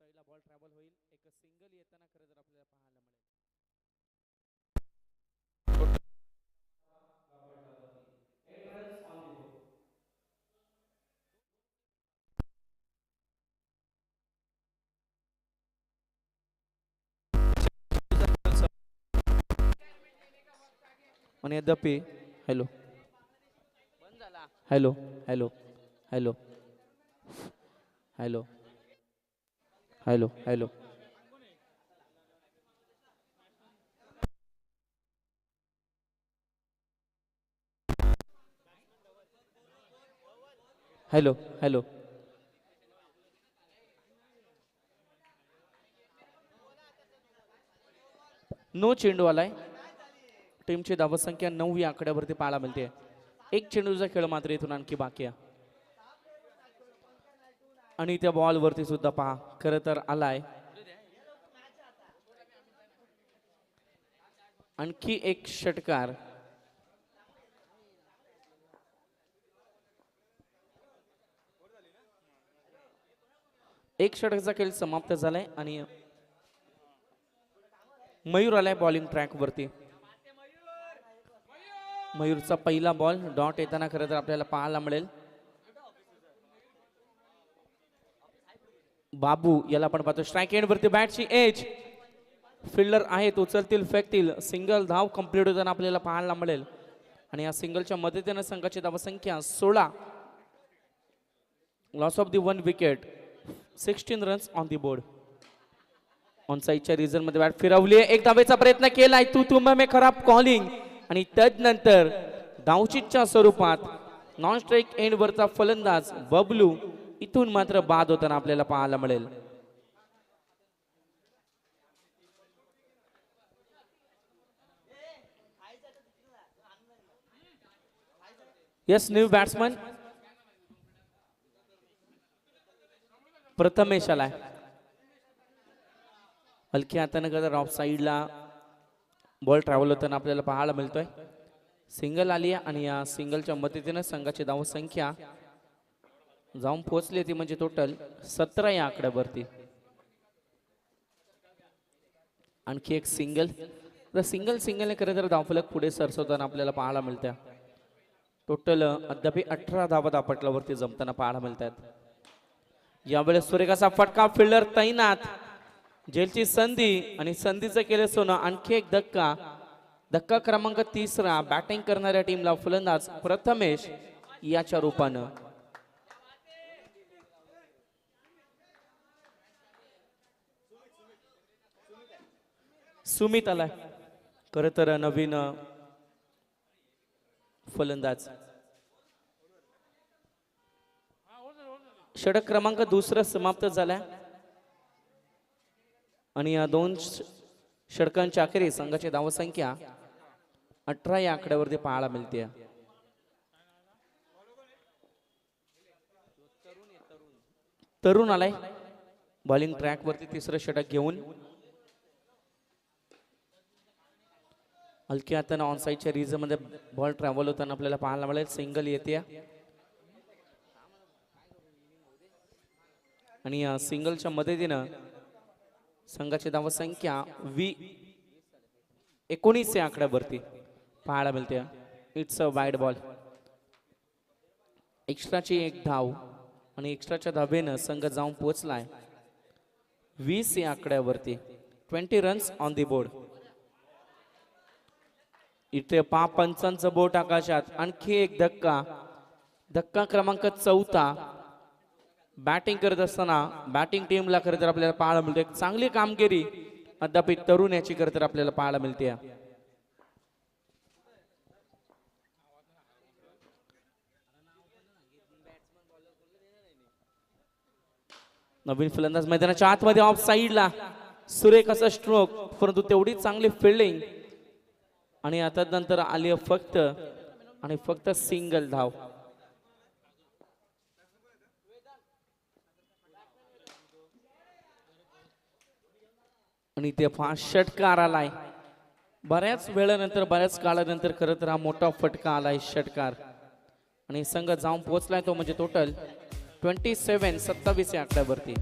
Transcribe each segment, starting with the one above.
Ball travel होईल. एक single येताना खरं तर आपल्याला पाहायला मिळेल. आणि यद्यपि hello hello hello hello hello hello hello. Hello hello. No चेंडू आलाय. टीमची धावसंख्या नऊ या आकड्यावरती पाहायला मिळते एक चेंडूचा खेळ मात्र इथून आणखी बाकी आहे. आणि त्या बॉल वरती सुद्धा पहा खर तर आलाय. आणखी एक षटकार. एक षटकचा खेळ समाप्त झालाय आणि मयूर आलाय बॉलिंग ट्रॅक वरती. मयूरचा पहिला बॉल डॉट येताना खरं तर आपल्याला पाहायला मिळेल. बाबू याला आपण पाहतो. स्ट्राईक एंड वरती बॅटची एज फिल्डर आहेत उचलतील फेकतील. सिंगल धाव कंप्लीट होताना आपल्याला पाहायला मिळेल. आणि या सिंगलच्या मदतीनं संघाची धावसंख्या सोळा. Loss of the one wicket sixteen runs on the board ऑनसाईडच्या रिझनमध्ये बॅट फिरवली एक धावेचा प्रयत्न केलाय. तू तुम्हा मे खराब कॉलिंग आणि त्यानंतर धावचितच्या स्वरूपात नॉन स्ट्राईक एंड वरचा फलंदाज बबलू इथून मात्र बाद होताना आपल्याला पाहायला मिळेल. यस न्यू बॅट्समन प्रथमेश आलाय हलकी हाताने कदा ऑफ साईडला बॉल ट्रॅव्हल होताना आपल्याला पाहायला मिळतोय. सिंगल आली आणि या सिंगलच्या मदतीनं संघाची धावसंख्या संख्या जाऊन पोहोचली ती म्हणजे टोटल सतरा या आकड्यावरती आणखी एक सिंगल तर सिंगल सिंगलने खरं तर धावफलक पुढे सरसवताना आपल्याला पाहायला मिळत्या. टोटल अद्याप अठरा धावा दापटल्यावरती जमताना पाहायला मिळतात. यावेळेस सुरेखाचा फटका फिल्डर तैनात. जेलची संधी आणि संधीचं केलं सोनं. आणखी एक धक्का. धक्का क्रमांक तिसरा बॅटिंग करणाऱ्या टीमला फलंदाज प्रथमेश याच्या रूपानं. सुमित आलाय. खर तर नवीन फलंदाज. षटक क्रमांक दुसरा समाप्त झालाय. आणि या दोन षडकांच्या षटकांच्या अखेरीस संघाची धावसंख्या अठरा या आकड्यावरती पाहायला मिळते तरुण आलाय. बॉलिंग ट्रॅक वरती तिसरं षटक घेऊन हलक्या हाताने ऑन साईडच्या रिझमध्ये बॉल ट्रॅव्हल होताना आपल्याला पाहायला मिळेल. सिंगल येते. आणि सिंगलच्या मदतीनं संघाची धावसंख्या वी एकोणीस या आकड्यावरती पाहायला मिळते. इट्स अ वाईड बॉल एक्स्ट्राची एक धाव आणि एक्स्ट्राच्या धावेनं संघ जाऊन पोहोचलाय. वीस या आकड्यावरती. Twenty runs on the board इथे पा पंचांचं बोट आकाशात आणखी एक धक्का. धक्का क्रमांक चौथा. बॅटिंग करत असताना बॅटिंग टीमला खरं तर आपल्याला पाहायला मिळते. एक चांगली कामगिरी अद्याप तरुण याची खरं तर आपल्याला पाहायला मिळते. नवीन फलंदाज मैदानाच्या आतमध्ये ऑफ साईडला सुरेख असा स्ट्रोक परंतु तेवढी चांगली फिल्डिंग आणि आता नंतर आली फक्त आणि फक्त सिंगल धाव. आणि ते फास्ट षटकार आलाय बऱ्याच वेळानंतर बऱ्याच काळानंतर खरं तर हा मोठा फटका आलाय षटकार. आणि संघ जाऊन पोहोचलाय तो म्हणजे टोटल ट्वेंटी सेव्हन सत्तावीस या आकड्यावरती.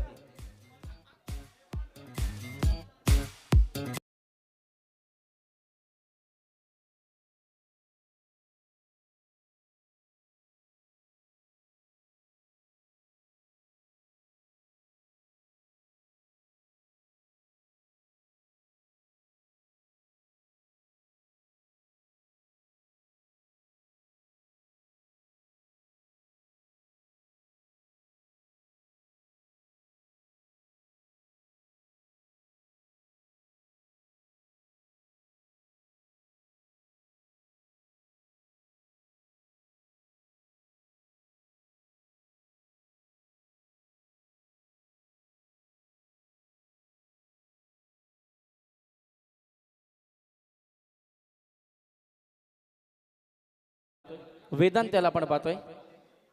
वेदांत त्याला आपण पाहतोय.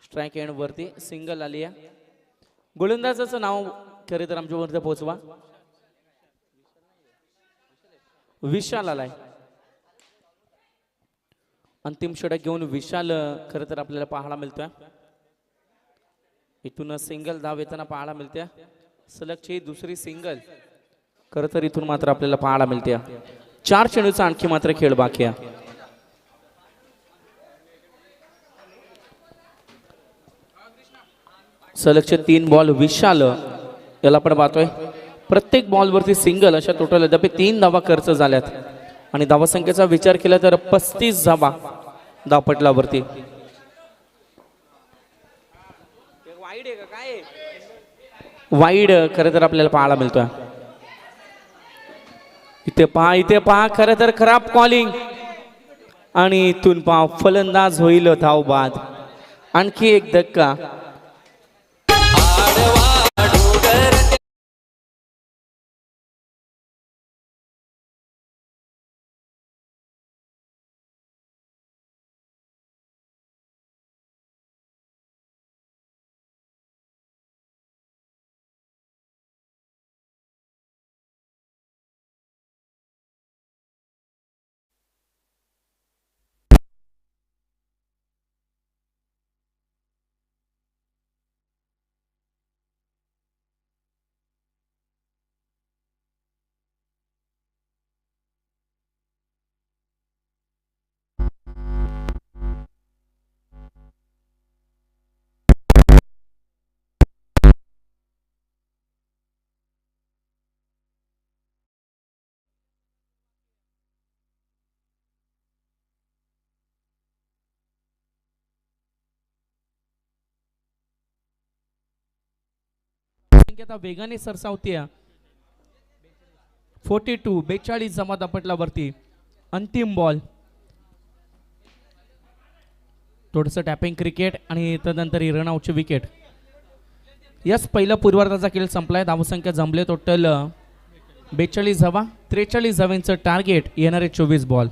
स्ट्राईक एंड वरती सिंगल आली आहे. गोलंदाजाचं नाव खरे तर आमच्यावरती पोहोचवा. विशाल आलाय. अंतिम षटक घेऊन विशाल खरं तर आपल्याला पाहायला मिळतोय. इथून सिंगल धाव येताना पाहायला मिळते. सलगची दुसरी सिंगल खरं तर इथून मात्र आपल्याला पाहायला मिळते. चार चेंडूचा आणखी मात्र खेळ बाकी आहे. सलगचे तीन बॉल विशाल याला आपण पाहतोय. प्रत्येक बॉलवरती सिंगल अशा टोटल अद्याप तीन धावा खर्च झाल्यात. आणि धावासंख्येचा विचार केला तर पस्तीस धावा धावपटलावरती. वाईड खरं तर आपल्याला पाहायला मिळतोय. इथे पहा इथे पहा खरं तर खराब कॉलिंग आणि इथून पहा फलंदाज होईल धाव बाद आणखी एक धक्का. संख्या आता वेगाने सरसावते फोर्टी टू बेचाळीस जमा दपटल्यावरती अंतिम बॉल थोडंसं टॅपिंग क्रिकेट आणि तदनंतर ही रनआउटची विकेट यस पहिला पूर्वार्धाचा खेळ संपलाय. धावसंख्या जमले. टोटल बेचाळीस धावा त्रेचाळीस धाव्यांचं टार्गेट येणारे चोवीस बॉल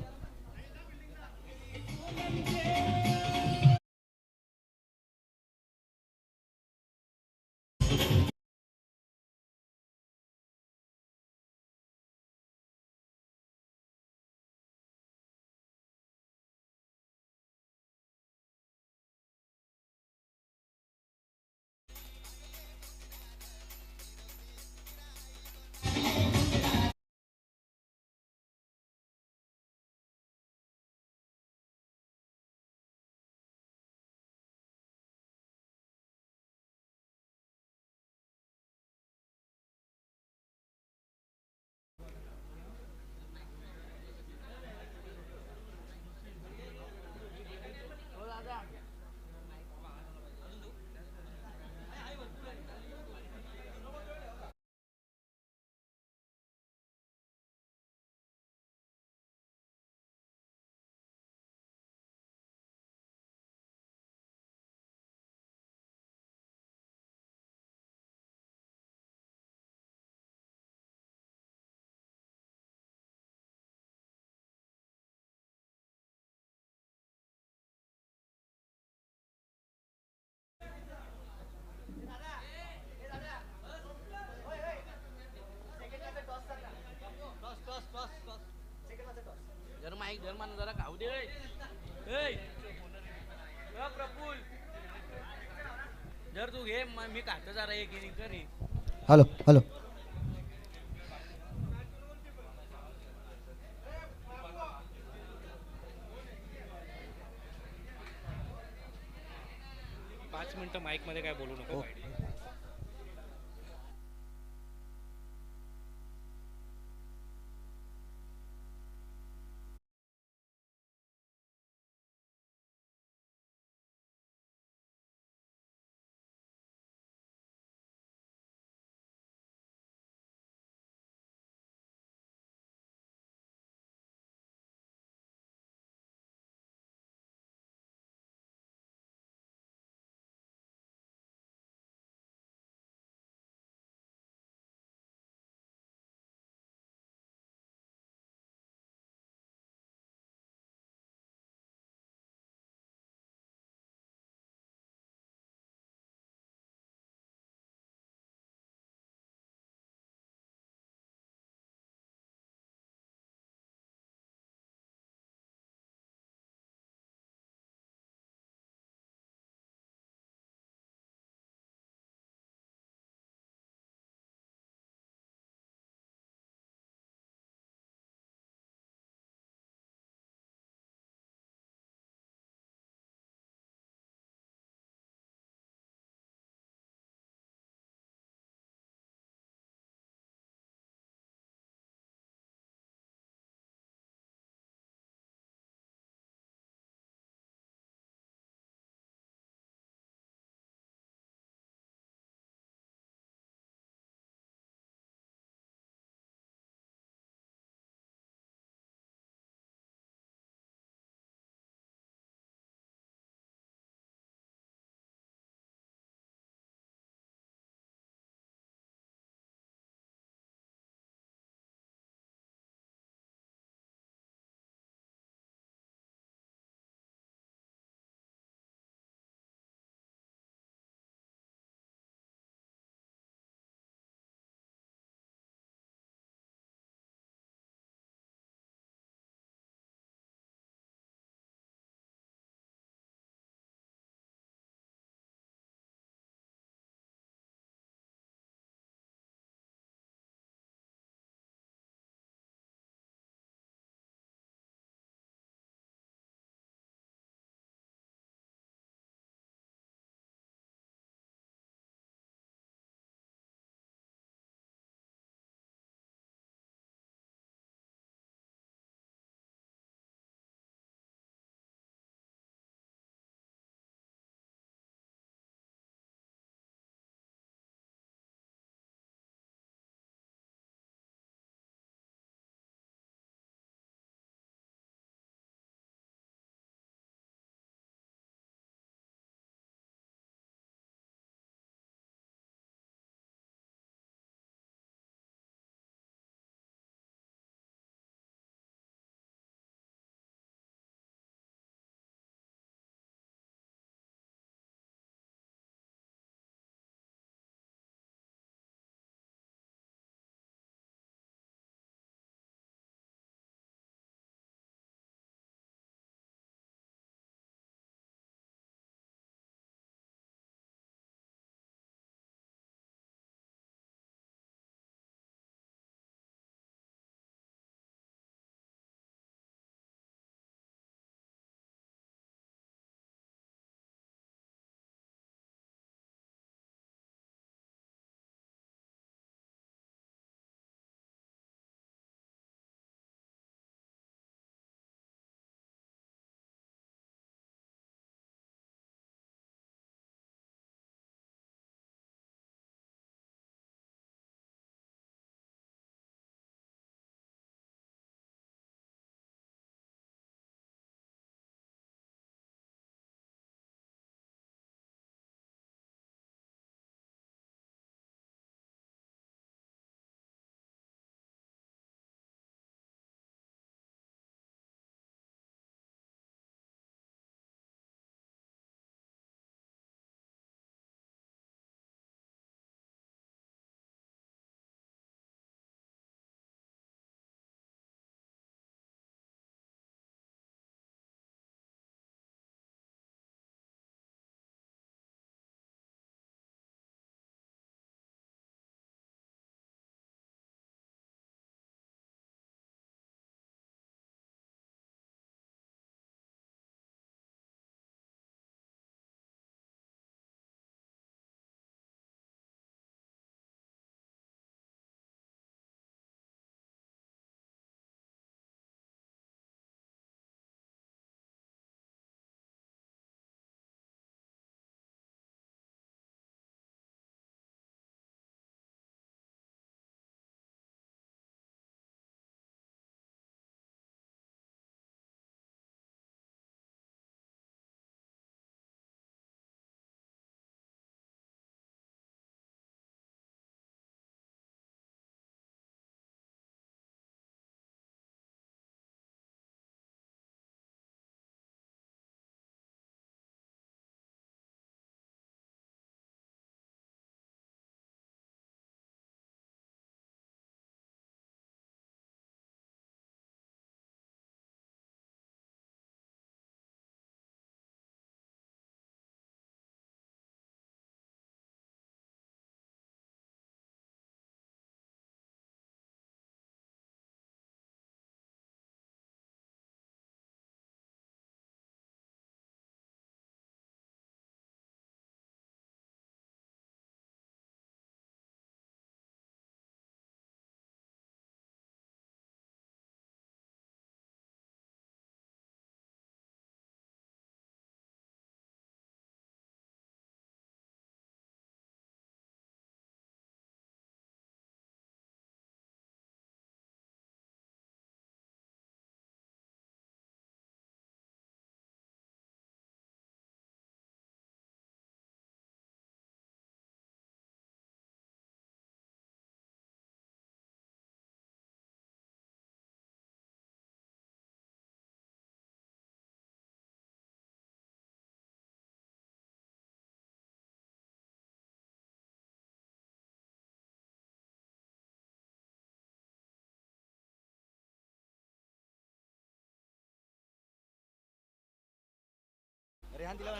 खातो जरा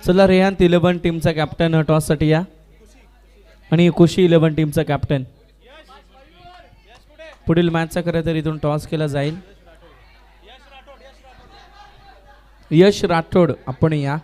चला रेहान इलेव्हन टीमचा कॅप्टन टॉससाठी या. आणि कुशी इलेव्हन टीमचा कॅप्टन पुढील मॅचचा खरं तर इथून टॉस केला जाईल. यश राठोड. आपण या.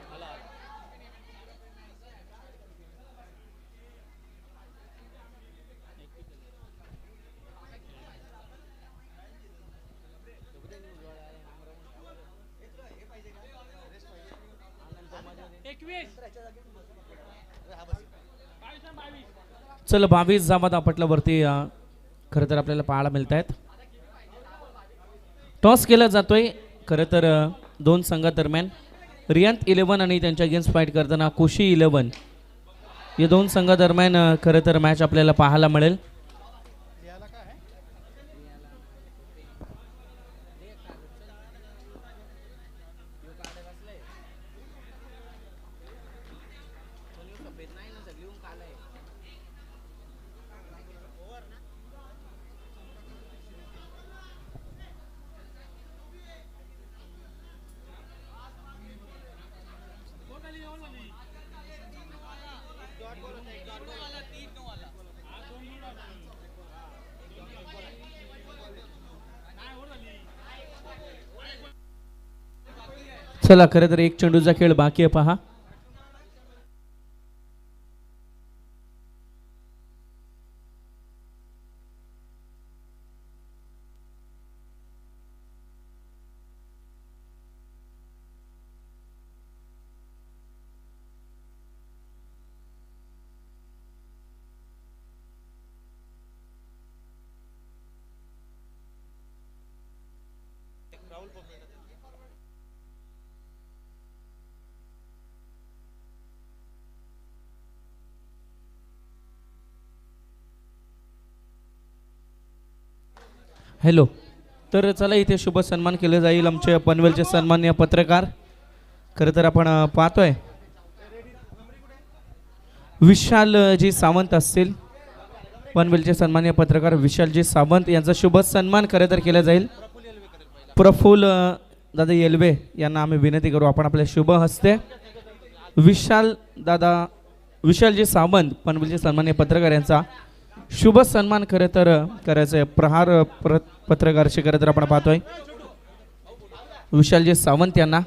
चल बावीस जावात आपटल्यावरती खरं तर आपल्याला पाहायला मिळत आहेत टॉस केला जातोय. खरं तर दोन संघादरम्यान रियांत इलेवन आणि त्यांच्या अगेन्स्ट फाईट करताना कुशी इलेवन या दोन संघादरम्यान खरं तर मॅच आपल्याला पाहायला मिळेल. चला खरं तर एक चेंडूचा खेळ बाकी आहे पहा. हॅलो. तर चला इथे शुभ सन्मान केलं जाईल. आमचे पनवेलचे सन्मान्य पत्रकार. खरं तर आपण पाहतोय. विशाल जी सावंत असतील. पनवेलचे सन्मान्य पत्रकार विशालजी सावंत यांचा शुभ सन्मान खरं तर केला जाईल. प्रफुल दादा येलवे यांना आम्ही विनंती करू आपण आपल्या शुभ हस्ते. विशाल दादा विशालजी सावंत पनवेलचे सन्मान्य पत्रकार यांचा शुभ सन्मान खरं तर करायचं आहे. प्रहार प्र पत्रकारशी खरं तर आपण पाहतोय. विशालजी सावंत यांना.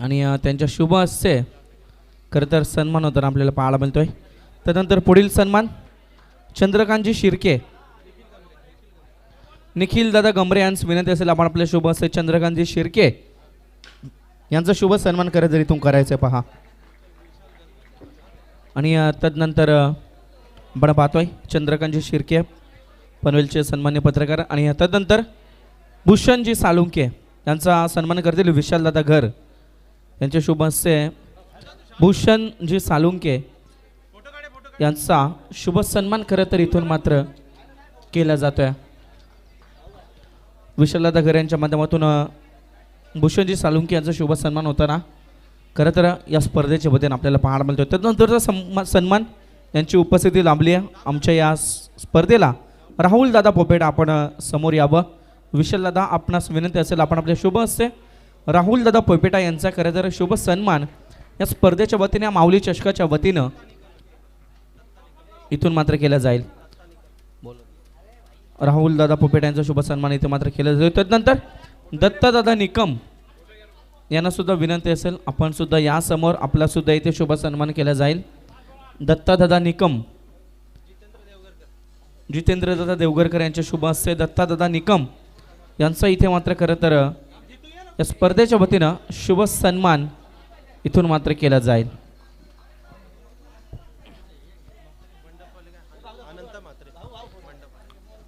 आणि त्यांच्या शुभ हस्ते खरं तर सन्मान होताना आपल्याला पाहायला मिळतोय. त्यानंतर पुढील सन्मान चंद्रकांतजी शिर्के. निखिल दादा गमरे यांस विनंती असेल आपण आपल्या शुभ हस्ते चंद्रकांतजी शिर्के यांचा शुभ सन्मान खरं तर इथून करायचं आहे पहा. आणि तदनंतर अ, आपण पाहतोय चंद्रकांतजी शिर्के पनवेलचे सन्मान्य पत्रकार आणि तदनंतर भूषणजी सालुंके यांचा सन्मान करतील विशालदादा घर. यांचे शुभ हस्ते भूषणजी सालुंके यांचा शुभ सन्मान खरं तर इथून मात्र केला जातोय. विशालदादा घर यांच्या माध्यमातून भूषणजी सालुंके यांचा शुभ सन्मान होताना खरं तर या स्पर्धेच्या वतीने आपल्याला पाहायला मिळतो त्यानंतरचा सन्मा सन्मान यांची उपस्थिती लाभली आहे. आमच्या या स्पर्धेला राहुल दादा पोपेट आपण समोर यावं. विशाल दादा आपणास विनंती असेल आपण आपल्या शुभ असते राहुल दादा पोपेटा यांचा खरं तर शुभ सन्मान या स्पर्धेच्या वतीने या माऊली चषकाच्या वतीनं इथून मात्र केला जाईल. राहुल दादा पोपेट यांचा शुभ सन्मान इथे मात्र केला जाईल. त्यानंतर दत्तदादा निकम यांनासुद्धा विनंती असेल आपण सुद्धा यासमोर आपलासुद्धा इथे शुभ सन्मान केला जाईल. दत्तादादा निकम जितेंद्रदादा देवगरकर यांच्या शुभ हस्ते दत्तादादा निकम यांचं इथे मात्र खरं तर या स्पर्धेच्या वतीनं शुभ सन्मान इथून मात्र केला जाईल.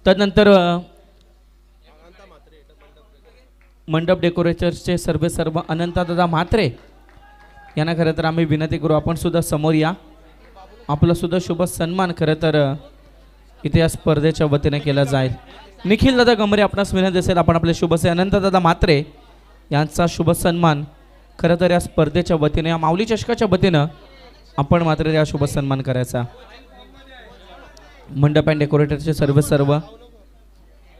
तदनंतर मंडप डेकोरेटर्सचे सर्व सर्व अनंतदादा म्हात्रे. यांना खरं तर आम्ही विनंती करू आपण सुद्धा समोर या. आपलासुद्धा शुभ सन्मान खरं तर इथे या स्पर्धेच्या वतीने केला जाईल. निखिल दादा गमरे आपणास विनंती असेल आपण आपले शुभसे अनंतदादा म्हात्रे यांचा शुभ सन्मान खरं तर या स्पर्धेच्या वतीने या माऊली चषकाच्या वतीनं आपण मात्र या शुभ सन्मान करायचा. मंडप अँड डेकोरेटरचे सर्व सर्व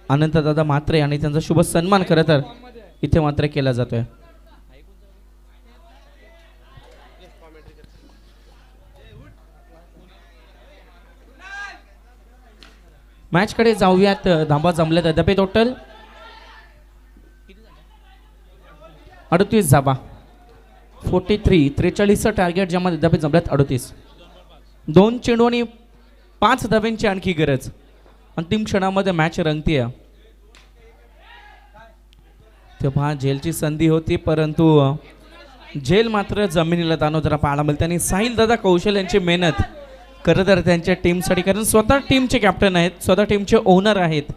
अनंतदादा म्हात्रे आणि त्यांचा शुभ सन्मान खरं तर इथे मात्र केला जातोय. मॅचकडे जाऊयात. धांबा जमल्यात दबे टोटल अडतीस धाबा फोर्टी थ्री त्रेचाळीसचं टार्गेट जेव्हा दबे जमल्यात अडतीस. दोन चेंडू आणि पाच धाब्यांची आणखी गरज. अंतिम क्षणामध्ये मॅच रंगतीय. आहे तेव्हा झेलची संधी होती परंतु झेल मात्र जमिनीला ताणव जरा पाहायला मिळते. आणि साहिल दादा कौशल यांची मेहनत खरं तर त्यांच्या टीमसाठी कारण स्वतः टीमचे कॅप्टन आहेत स्वतः टीमचे ओनर आहेत.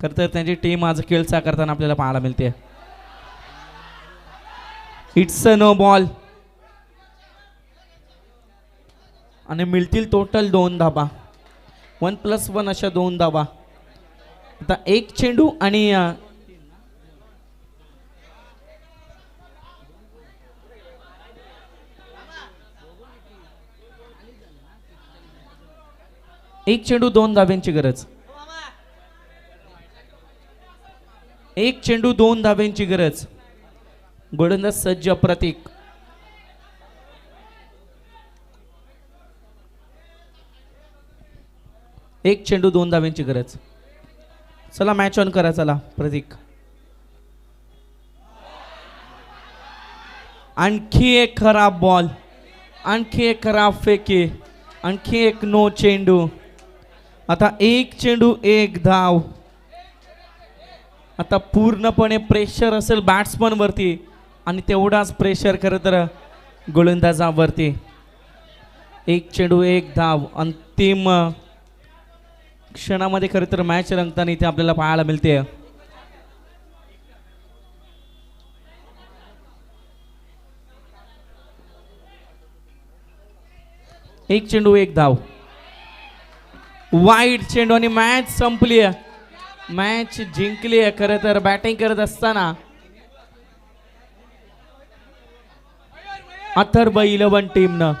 खरं तर त्यांची टीम आज खेळ करताना आपल्याला पाहायला मिळते. इट्स अ नो बॉल आणि मिळतील टोटल दोन धाबा. वन प्लस वन अशा दोन धाबा. आता एक चेंडू आणि एक चेंडू दोन धाब्यांची गरज. एक चेंडू दोन धाब्यांची गरज. गोलंदाज सज्ज प्रतीक. एक चेंडू दोन धाब्यांची गरज. चला मॅच ऑन करा चला प्रतीक. आणखी एक खराब बॉल आणखी एक खराब फेके. आणखी एक नो चेंडू. आता एक चेंडू एक धाव. आता पूर्णपणे प्रेशर असेल बॅट्समनवरती आणि तेवढाच प्रेशर खरं तर गोलंदाजावरती. एक चेंडू एक धाव. अंतिम क्षणामध्ये खरं तर मॅच रंगताना इथे आपल्याला पाहायला मिळते. एक चेंडू एक धाव. वाईट चेंडू आणि मॅच संपली आहे मॅच जिंकली आहे खरं तर बॅटिंग करत असताना. अथर्ब इलेव्हन टीमनं